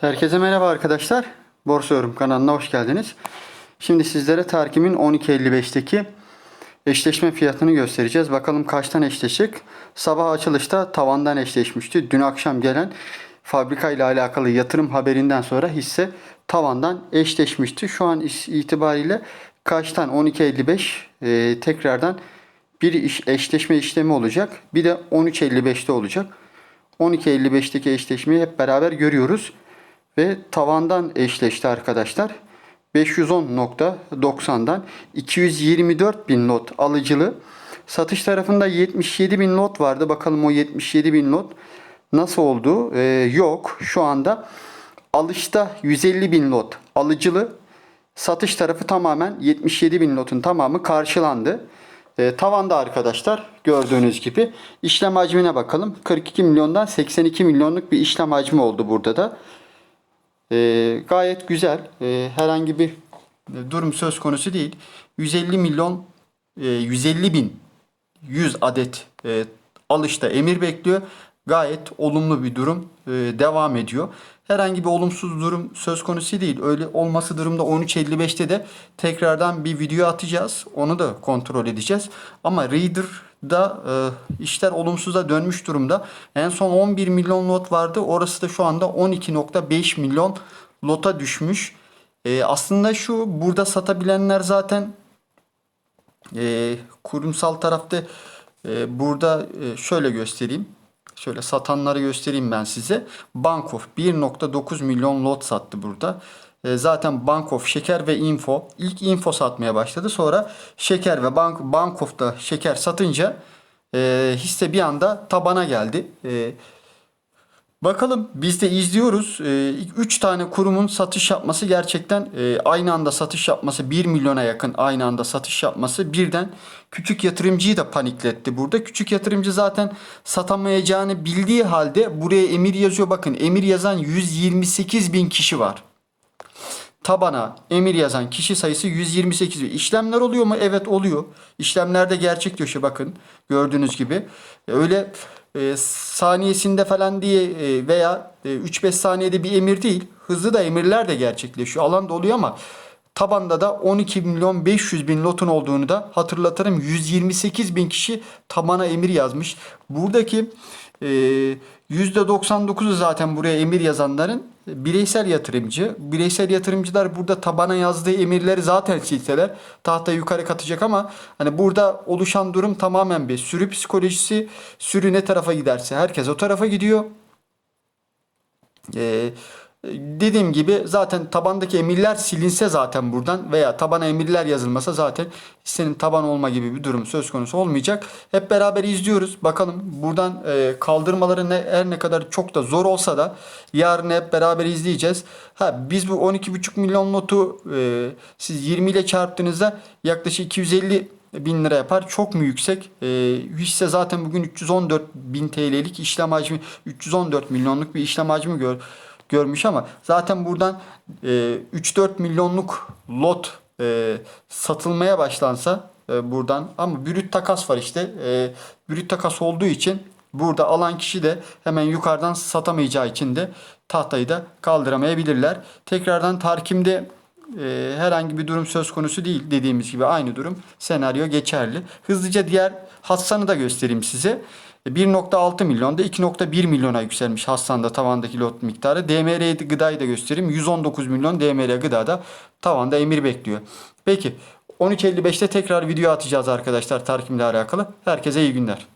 Herkese merhaba arkadaşlar. Borsa Yorum kanalına hoş geldiniz. Şimdi sizlere Tarkim'in 12.55'teki eşleşme fiyatını göstereceğiz. Bakalım kaçtan eşleşik. Sabah açılışta tavandan eşleşmişti. Dün akşam gelen fabrika ile alakalı yatırım haberinden sonra hisse tavandan eşleşmişti. Şu an itibariyle kaçtan 12.55 e, tekrardan bir iş, eşleşme işlemi olacak. Bir de 13.55'te olacak. 12.55'teki eşleşmeyi hep beraber görüyoruz. Ve tavandan eşleşti arkadaşlar. 510.90'dan 224 bin lot alıcılı. Satış tarafında 77 bin lot vardı. Bakalım o 77 bin lot nasıl oldu? Ee, yok. Şu anda alışta 150 bin lot alıcılı. Satış tarafı tamamen 77 bin lotun tamamı karşılandı. Ee, tavanda arkadaşlar gördüğünüz gibi işlem hacmine bakalım. 42 milyondan 82 milyonluk bir işlem hacmi oldu burada da. Ee, gayet güzel. Ee, herhangi bir durum söz konusu değil. 150 milyon, e, 150 bin 100 adet e, alışta emir bekliyor. Gayet olumlu bir durum e, devam ediyor. Herhangi bir olumsuz durum söz konusu değil. Öyle olması durumda 13.55'te de tekrardan bir video atacağız. Onu da kontrol edeceğiz. Ama Reader'da e, işler olumsuza dönmüş durumda. En son 11 milyon lot vardı. Orası da şu anda 12.5 milyon lota düşmüş. E, aslında şu burada satabilenler zaten e, kurumsal tarafta e, burada e, şöyle göstereyim. Şöyle satanları göstereyim ben size. Bankof 1.9 milyon lot sattı burada. E, zaten Bankof Şeker ve Info ilk Info satmaya başladı. Sonra Şeker ve Bank Bankof da şeker satınca e, hisse bir anda tabana geldi. E, Bakalım biz de izliyoruz. 3 tane kurumun satış yapması gerçekten e, aynı anda satış yapması 1 milyona yakın aynı anda satış yapması birden küçük yatırımcıyı da panikletti burada. Küçük yatırımcı zaten satamayacağını bildiği halde buraya emir yazıyor. Bakın emir yazan 128 bin kişi var. Tabana emir yazan kişi sayısı 128 bin. İşlemler oluyor mu? Evet oluyor. İşlemlerde gerçek dışı bakın gördüğünüz gibi. Öyle e, saniyesinde falan diye e, veya e, 3-5 saniyede bir emir değil. Hızlı da emirler de gerçekleşiyor. Alanda oluyor ama tabanda da 12 milyon 500 bin lotun olduğunu da hatırlatırım. 128 bin kişi tabana emir yazmış. Buradaki e, %99'u zaten buraya emir yazanların bireysel yatırımcı. Bireysel yatırımcılar burada tabana yazdığı emirleri zaten silseler tahta yukarı katacak ama hani burada oluşan durum tamamen bir sürü psikolojisi. Sürü ne tarafa giderse herkes o tarafa gidiyor. Ee, dediğim gibi zaten tabandaki emirler silinse zaten buradan veya tabana emirler yazılmasa zaten senin taban olma gibi bir durum söz konusu olmayacak. Hep beraber izliyoruz. Bakalım buradan e, kaldırmaları ne, her ne kadar çok da zor olsa da yarın hep beraber izleyeceğiz. Ha biz bu 12,5 milyon notu e, siz 20 ile çarptığınızda yaklaşık 250 bin lira yapar. Çok mu yüksek? E, hisse zaten bugün 314 bin TL'lik işlem hacmi 314 milyonluk bir işlem hacmi gör, görmüş ama zaten buradan e, 3-4 milyonluk lot e, satılmaya başlansa e, buradan ama brüt takas var işte. E, brüt takas olduğu için burada alan kişi de hemen yukarıdan satamayacağı için de tahtayı da kaldıramayabilirler. Tekrardan tarkimde e, herhangi bir durum söz konusu değil. Dediğimiz gibi aynı durum senaryo geçerli. Hızlıca diğer Hassan'ı da göstereyim size. 1.6 milyonda 2.1 milyona yükselmiş Hassan'da tavandaki lot miktarı. DMR gıdayı da göstereyim. 119 milyon DMR gıdada tavanda emir bekliyor. Peki 13.55'te tekrar video atacağız arkadaşlar Tarkim'le alakalı. Herkese iyi günler.